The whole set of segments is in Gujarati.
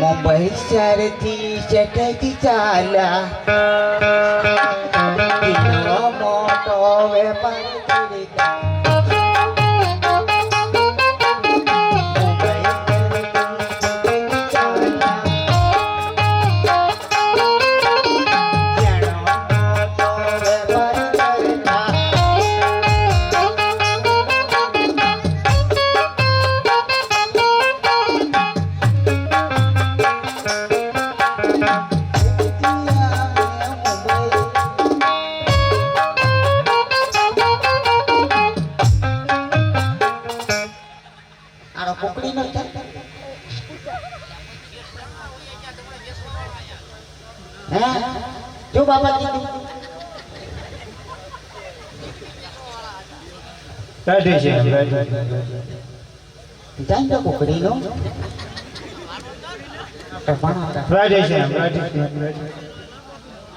મુંબઈ શહેરથી શેઠેથી ચાલ્યા. કિલ્લો મોટો જો બાબા કીધું રાધે છે જાણ તો કુકડી નો રાધે છે રાધે છે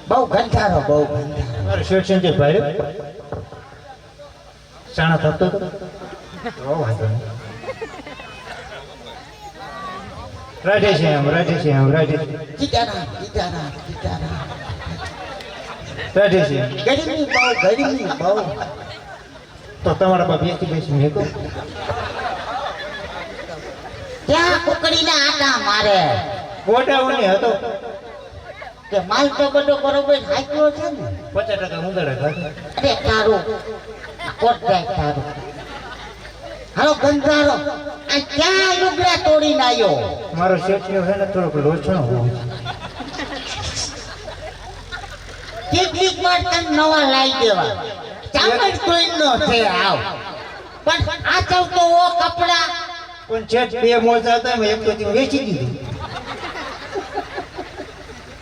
બહુ ગંધારો બહુ ગંધારો મારે શેઠ સંજય ભાઈ સાણા થતો હતો તો વાંધો નહીં. રાધે છે એમ રાધે છે એમ રાધે છે કીધારા કીધારા કીધારા રાધે છે એમ. બહુ ગરમી બહુ તો તમારા બાપ બેસી બેસી મેકો ત્યાં કુકડીના આટા મારે. ગોડાઓને હતો. કે માલ તો બધો બરોબર હાચ્યો છે ને. પચાસ ટકા ઉંદરડા અરે તારું કોટ જાય તારું. હાલો ગંધારો આ ક્યાં લુગડા તોડીને આવ્યો મારો શેઠ છે ને થોડોક લોચણો હોય વાર તને નવા લાવી દેવા. ચામડ કોઈ નો છે આવ. પણ આ ચાવ તો ઓ કપડા. પણ શેઠ બે મોજા હતા એમાં એક તો વેચી દીધી.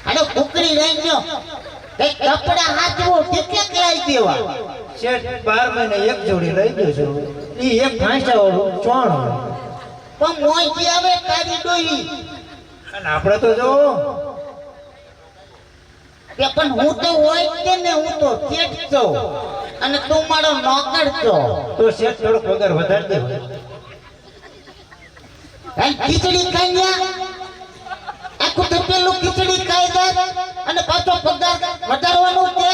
હાલો કુકડી રહી ગયો. કઈ કપડા હાથવો કેટલાક લાવી દેવા? શેઠ બાર મહિને એક જોડી લઈ ગયો છું. ઈ એક ફાંસા વાળું ચોણ પણ મોંથી આવે તારી અને આપણે તો જો કે પણ હું તો હોય કે ને હું તો શેઠ છો. અને તું મારો નોકર છો. તો શેઠ થોડોક પગાર વધારી દે કઈ ખીચડી ખાઈ ગયા આખું તપેલું ખીચડી ખાઈ જાય અને પાછો પગાર વધારવાનો છે.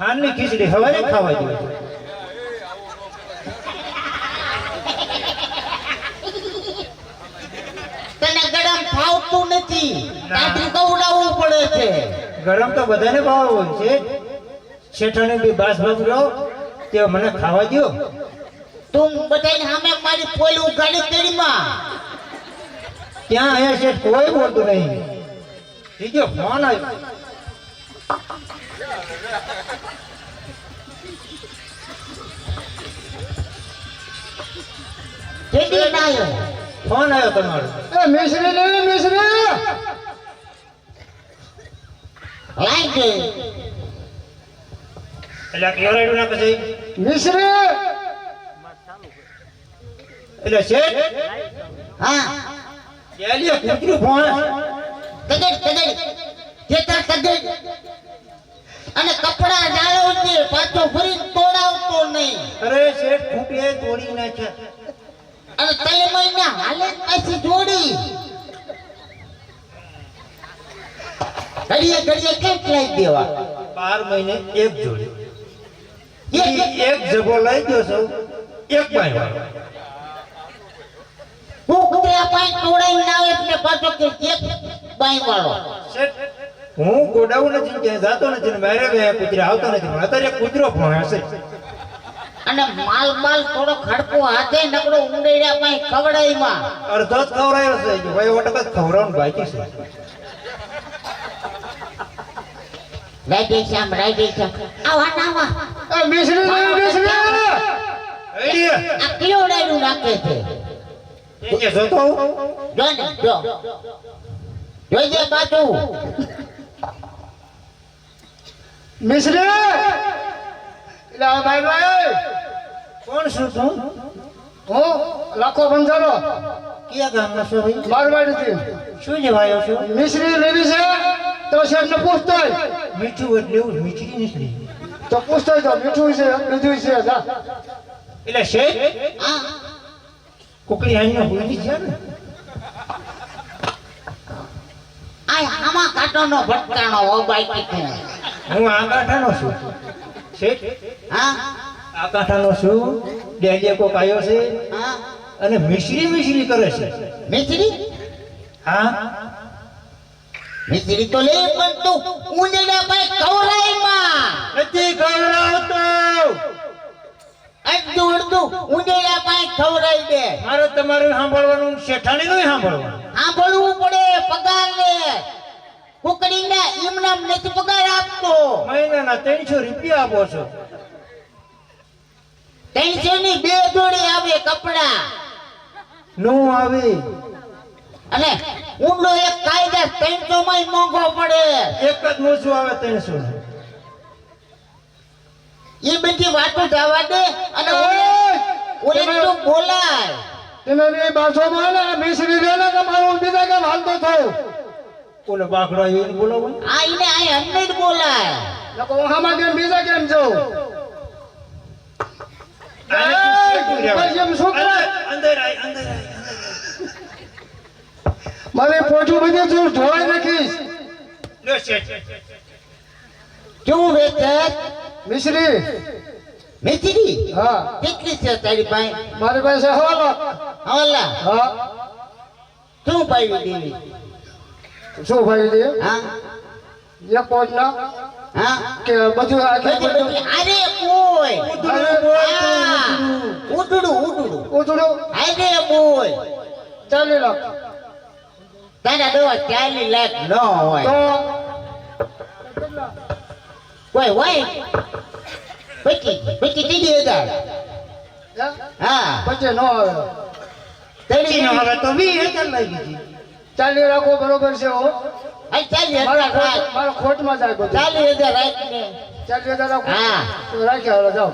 હાલની ખીચડી હવારે ખાવા જોઈએ તને ગરમ ફાવતું નથી. તાતું કવડાવવું પડે છે. ગરમ તો બધાને ભાવ હોય છે. શેઠાને બી બાસ ભાગ રહ્યો. તે મને ખાવા દો તું બધાને સામે મારી પોલ ઉગાડી તેડીમાં ત્યાં અહીંયા શેઠ કોઈ બોલતું નહીં. બીજો ફોન આવ્યો ના ફોન આવ્યો તમારો. એ મિશ્રી લે મિશ્રી! લાઈ એટલે ના પછી? મિશ્રી. એટલે શેઠ? હા. ચાલીએ કૂતરું ફોન તગડ તગડ. જેતા તગડ. અને કપડા ડાળો છે પાછો ફરી તોડાવતો નહીં. અરે શેઠ ખૂટીએ તોડી નાખ્યા. અને તલમય મહિના હાલે પછી જોડી. ઘડીએ ઘડીએ કેટ લઈ દેવા. બાર મહિને એક જોડી. એક જગો લઈ ગયો છો એક વાળો. હું કુતરા પાંચ તોડાઈ ના આવે એટલે પાછો કે એક બાઈ વાળો. હું ગોડાઉન નથી ક્યાંય જાતો નથી ને મારે ગયા કુતરા આવતો નથી પણ અત્યારે કુતરો પણ હશે અને માલ માલ થોડો ખડકો હાથે નકડો ઉંડેડા પાઈ ખવડાઈમાં અડધો જ ખવડાયો છે કે ભાઈ ઓટક ખવડાવવાનું બાકી છે. રાઈડે શ્યામ રાઈડે શ્યામ આવા નાવા એ મિશ્રી લે મિશ્રી આ કિલોડાયું નાખે છે? કે જોતો જો ને જો. જોઈજે પાછું. મિશ્રી. એટલે આ ભાઈ ભાઈ કોણ છું તું? હું લાખો બંધારો. કયા ગામના છો ભાઈ? મારવાડીથી શું છે ભાઈ છો? મિશ્રી લેવી છે તો શેઠને પૂછતો. મીઠું એટલે એવું મીઠી નથી તો પૂછતો તો મીઠું છે લીધું છે જા. એટલે શેઠ હા. કુકડી અહીંયા ભૂલી છે ને? આય આમાં કાંટોનો ભટકાણો હો બાઈક હું આ કાંઠાનો છું. શેઠ હા. આ શું? ડેલીએ કોક આવ્યો છે? અને મિશ્રી મિશ્રી કરે છે. મિશ્રી? હા? મિશ્રી તો લે પણ તું ઉંદરડા પાસે કવરાયમાં. નથી ખવડાવતો. અડધું અડધું ઉંદરડા પાસે ખવરાઈ દે. મારે તમારું સાંભળવાનું શેઠાણીનું સાંભળવાનું. સાંભળવું પડે પગાર લે કુકડીને એમના નથી પગાર આપતો. મહિનાના ત્રણસો રૂપિયા આપો છો. ત્રણસો બે જોડી આવે કપડા. નું આવે. અને ઊંડો એક કાયદા ત્રણસો માં મોંઘો પડે. એક જ મોસું આવે ત્રણસો. એ બધી વાતો જવા દે અને ઓલે તો બોલાય. તમે બે બાજુમાં ને મિશ્રી રે ને કે મારું બીજા કે હાલતો થયો. ઓલો બાકડો એને બોલાવો આ ઈને આ અમને જ બોલાય. લોકો હામાં કેમ બીજા કેમ જાઉં આને તું શેઠું રહેવા. ભાઈ એમ શું કરે? અંદર આય, અંદર આય, અંદર આય. મારે પોચું બધું તું ધોવાઈ નાખીશ. કેવું વેચે મિશ્રી મિશ્રી હા કેટલી છે તારી પાસે મારી પાસે હવાલા હવાલા હા શું પાવી દેવી શું ભાઈ દે હા એક પોચ ना હા? કે બધું આખી બધી અરે કોઈ હા. ઉડડું ઉડડું ઉતરું અરે બોલ ચાલી લાખ. તારા દવા ચાલી લાખ ન હોય. તો? કોઈ હોય? પચી પચી ત્રીજી હજાર. હા. પછી નો આવે. તળી ચીનો હવે તો વી હજાર લાગી ગઈ. ચાલી રાખો બરોબર છે હો. આ ચાલી મારા ખોટ રાખ મારા જાય બધું. ચાલી હજાર રાખીને ચાલી હજાર રાખો. હા. તો રાખ્યા હાલો જાઓ.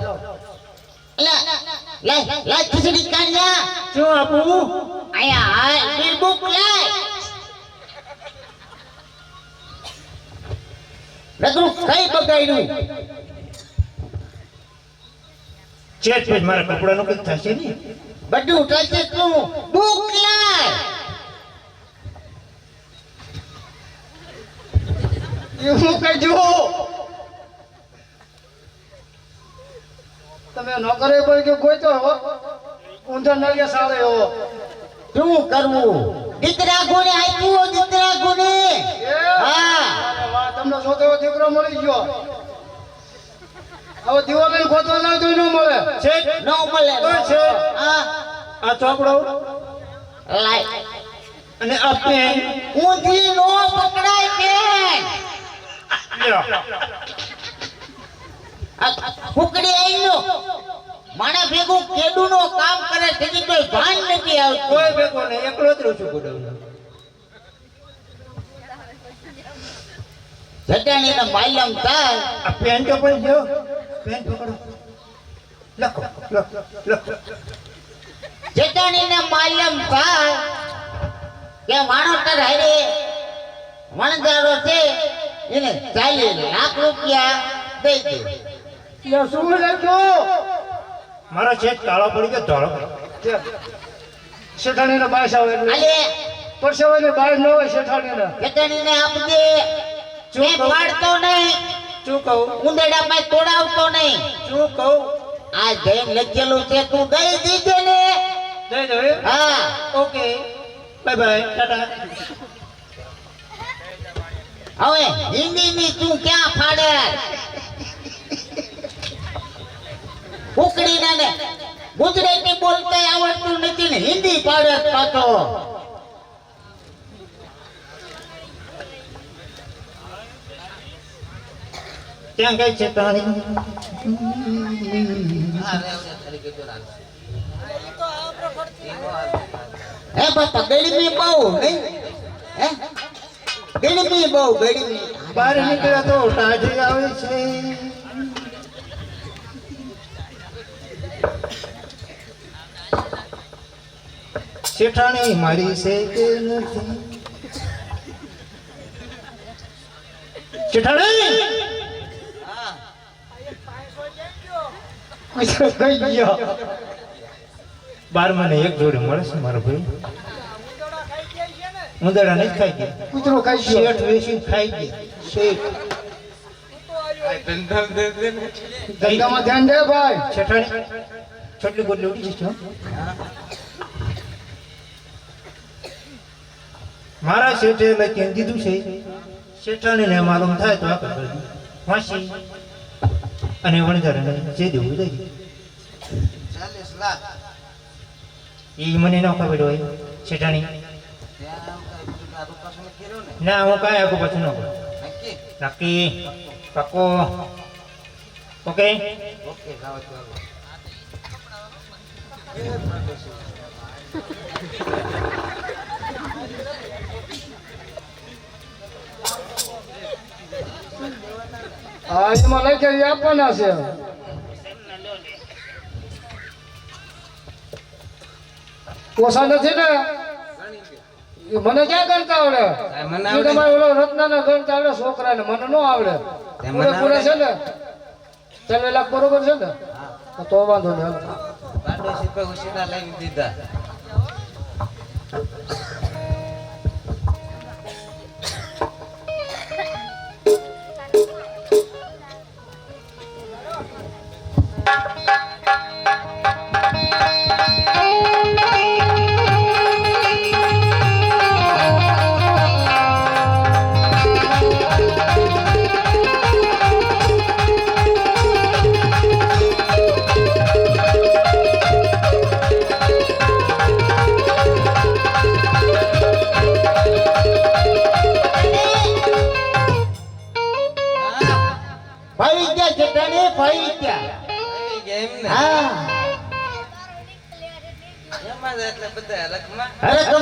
લા લા લા ખીચડી કાઢ્યા શું આપું? આયા આ બિલ બુક લાય. કઈ બગાડ્યું ચેટ પછી મારા કપડાનું કઈ થશે ને? બધું થશે તું. બુક લાય. એવું તમે નોકરે કોઈ કે કોઈ તો હો. ઊંધા નળિયા સારે હો શું કરવું? દીકરા ગુણે આપ્યું દીકરા ગુણે. હા. તમને છોકરો દીકરો મળી ગયો. હવે દિવાળી ગોતવા ના જોઈ ન મળે. છે ન મળે. તો છે? આ આ ચોપડો લાય. અને આપણે ઊંધી નો પકડાય લ્યો. ફૂકડી આઈલો માણે ભેગું કેડું નો કામ કરે તેથી કોઈ ભાન નથી આવતું. કોઈ ભેગો ને એકલો જ રહું છું ગોડાઉનમાં. જટાણી ને માલમ થાય આ પેન તો પણ જો પેન પકડો. લખો લખો લખો. જટાણી ને માલમ થાય કે વાણોતર હારે વણજારો છે. એને ચાલી લાખ રૂપિયા દઈ દે. યા શું લખ્યો મારો શેઠ કાળો પડી ગયો ધોળો. શેઠાણી ને બાસ આવે એટલે. આલે પરસેવાની બાર ન હોય શેઠાણી ને શેઠાણી ને આપજે મેં પાડતો નહીં. શું કહું? ઉંદરડા માં તોડાવતો નહીં. શું કહું? આ જૈન લખેલું છે તું દઈ દીધે ને. દઈ દો હા. Okay. Bye bye. Ta ta. હવે હિન્દી ની તું ક્યાં ફાડે? ઉકડી ને. ગુજરાતી બોલતા આવડતું નથી ને હિન્દી પાડે પાછો. ત્યાં ગઈ છે તારી? એ બાપા ગરીબી બહુ, નહીં? હે? ગળમી બહુ ગળમી બહાર નીકળ્યા તો ટાઢી આવે છે. શેઠાણી મારી છે કે નથી? શેઠાણી! બાર મને એક જોડી મળે છે મારો ભાઈ. ઉંદરડા નહીં ખાઈ ગયા. કૂતરો ખાઈ ગયો. શેઠ વેચીને ખાઈ ગયા. શેઠ. ધંધામાં ધ્યાન દે ભાઈ. છઠાણી. છોટલી ગોટલી ઉડી જશો મારા શેઠે લખીને દીધું છે? શેઠાણીને માલુમ થાય તો આપણે ફાંસી અને વણઝાર અને જે દેવું દઈ ચાલીસ લાખ એ મને ન ખબર હોય શેઠાણી. ના હું કાંઈ આગળ પછી ન કરું. નક્કી? પક્કો. ઓકે? હા એમાં લઈ આપવાના છે. ઓછા નથી ને? મને ક્યાં ગણતા આવડે? મને તમારે ઓલો રત્નાના ગણતા આવડે છોકરા ને મને ન આવડે. પૂરે પૂરે છે ને? ચાલે લાખ બરોબર છે ને? તો વાંધો નહીં દીધા.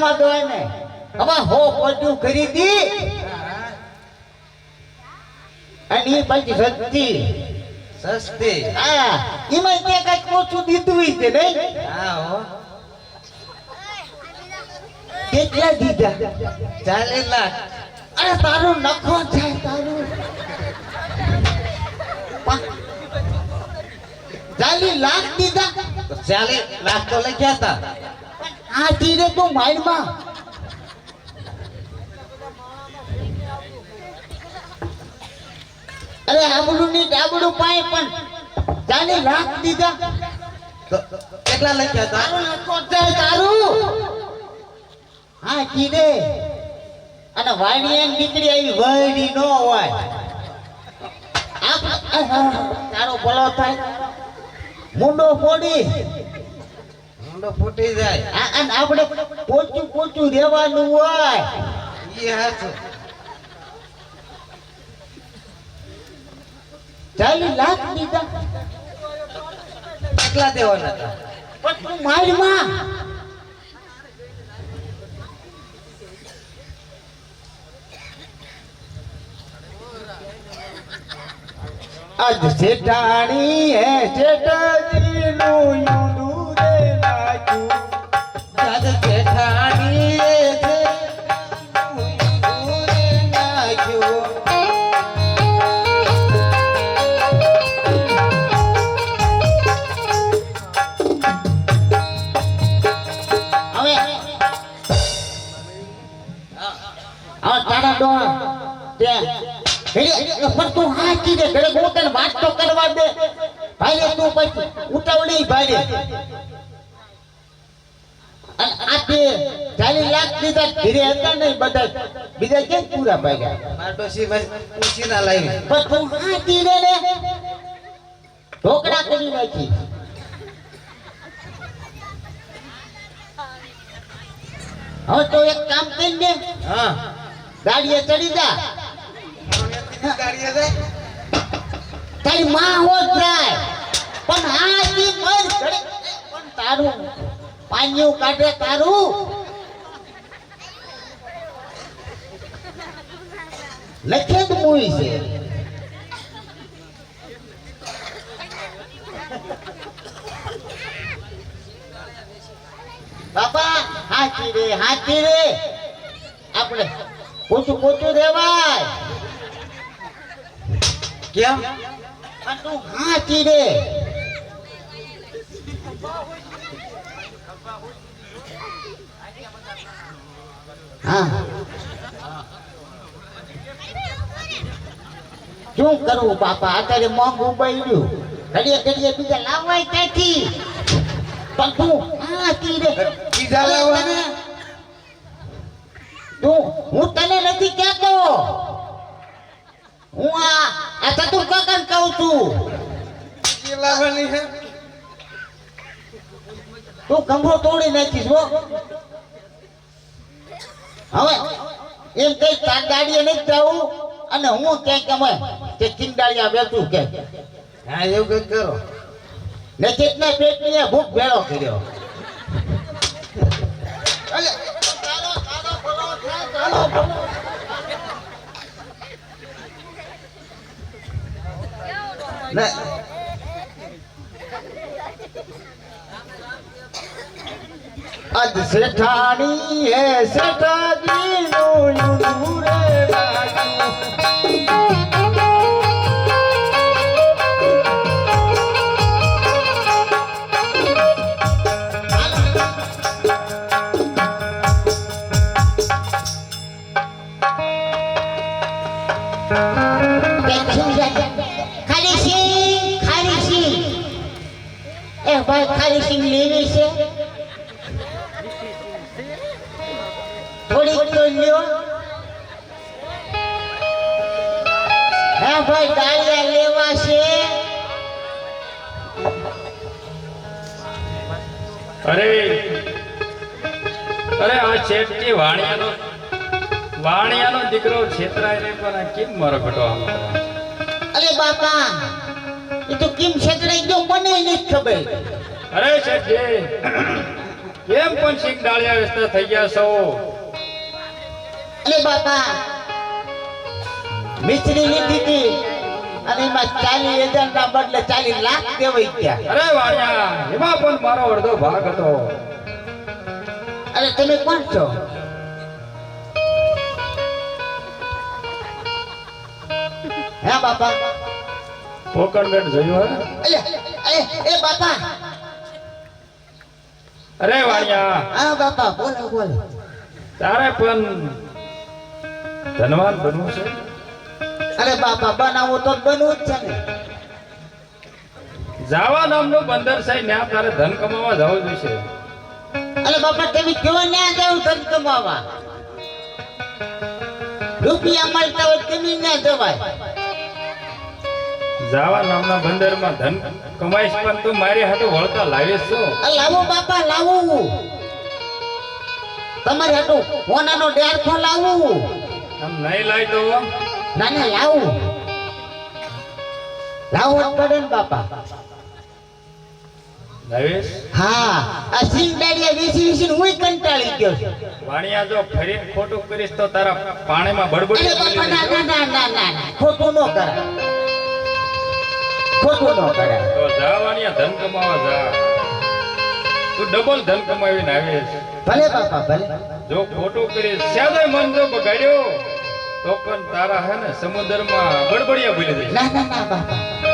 કમા તો ને હવે હો પડ્યું કરી દી. અને એ પાછી સસ્તી સસ્તી હા એમાં તે કંઈક ઓછું દીધું છે નહીં. હા હો. કેટલા દીધા? ચાલીસ લાખ. અરે તારું નખો થાય તારું. પા- ચાલી લાખ દીધા? ચાલીસ લાખ તો લખ્યા હતા. આ ધીરે તું માઇન્ડમાં અરે આબડું ની ડાબડું પાય પણ જાની લાખ દીધા. કેટલા લખ્યા તારું લખો તારું હા કીધે અને વાણી નીકળી આવી વહડી નો હોય. તારો ભલો થાય. મુંડો ફોડી. મુંડો ફૂટી જાય. અને આપણે પોચું પોચું રહેવાનું હોય. એ હાચું. ચાલી લાખ દીધા. કેટલા દેવાના હતા. પણ તું મારમાં આજ શેઠાણી હે શેઠાજી નું પણ તું હાચી દે ઘરે હું તને વાત તો કરવા દે ભાઈ તું પછી ઉતાવળી ભાઈ અને આ તે ચાલીસ લાખ દીધા ઘરે હતા નહીં બધા. બીજા કેમ પૂરા ભાગ્યા લાવી. પણ તું ને. ઢોકળા કરી નાખી. હવે તો એક કામ કરી ને હા. ગાડીએ ચડી જા. તારી માં હોત જાય. પણ હા તી પણ તારું પાન્યું કાઢે તારું. જ મૂવી છે બાપા હાચી રે હાચી રે. આપણે પોચું પોચું રેવાય કેમ? તું હાચી રે. હા. શું કરવું બાપા? અત્યારે મોંઘું બન્યું ઘડીએ ઘડીએ બીજા લાવવાય ત્યાંથી પણ તું આ તીરે બીજા લાવવાના? તું હું તને નથી કહેતો. હું આ આ ચતુર કાકા કહું છું. લાવવાની છે? તું કંભો તોડી નાખીશ હો. હવે એમ કઈ તાર ગાડીએ નહીં જાવું? અને હું ક્યાંક અમે કે કિંડાળિયા વેચું કે? હા એવું કંઈક કરો. ને કેટલા પેટની ભૂખ ભેળો કર્યો. ને અજ શેઠાણી હે શેઠાજી નું ખાલી લેવી છે? થોડીક તો લ્યો. હા ભાઈ ડાળિયા લેવા છે. અરે અરે આ શેઠજી વાણિયાનો વાણિયાનો દીકરો છેતરાય ને પણ આ કેમ મારો ઘટો અરે બાપા એ તો કેમ છેતરાઈ ગયો મને નથી ખબર? અરે શેઠજી કેમ પણ શીખ ડાળિયા વ્યસ્ત થઈ ગયા છો? અરે બાપા મિસ્ત્રી લીધી હતી અને એમાં ચાલી હજાર ના બદલે ચાલી લાખ દેવાઈ ગયા. અરે વાણિયા એમાં પણ મારો અડધો ભાગ હતો. અરે તમે કોણ છો? હે બાપા. પોકણ બેટ જોયું હે? એ બાપા અરે વાણિયા. હા બાપા બોલો બોલો. તારે પણ ધનવાન બનવું છે? અરે બાપા બનાવો તો બનવું જ છે ને. જાવા નામનું બંદર છે ત્યાં તારે ધન કમાવા જવું જોઈશે. અરે બાપા તમે કેવો ના જાવ ધન કમાવા? રૂપિયા મળતા હોય તમે ના જવાય. જાવા નામના બંદરમાં ધન કમાઈશ પણ તું મારી હાથે વળતા લાવે છો લાવો બાપા લાવો. તમારે હાટુ હોનાનો ડેરખો લાવું. આમ નહીં લાવી દો ના ના લાવું. લાવું પડે ને બાપા. લાવીશ? હા આ સિંગ દાડિયા હુંય કંટાળી ગયો છું. વાણિયા જો ફરી ખોટું કરીશ તો તારા પાણીમાં બળબડી બાપા ના ના ના ના ના ના ખોટું ન કરાય. ખોટું ન કરે. તો જાવાની ધન કમાવા જા. તું ડબલ ધન કમાવીને આવીશ ભલે બાપા ભલે. જો ખોટું કરીશ સાદે મન જો બગાડ્યો તો પણ તારા હે ને સમુદ્રમાં ગડબડિયા ભૂલી જઈશ. ના ના ના બાપા.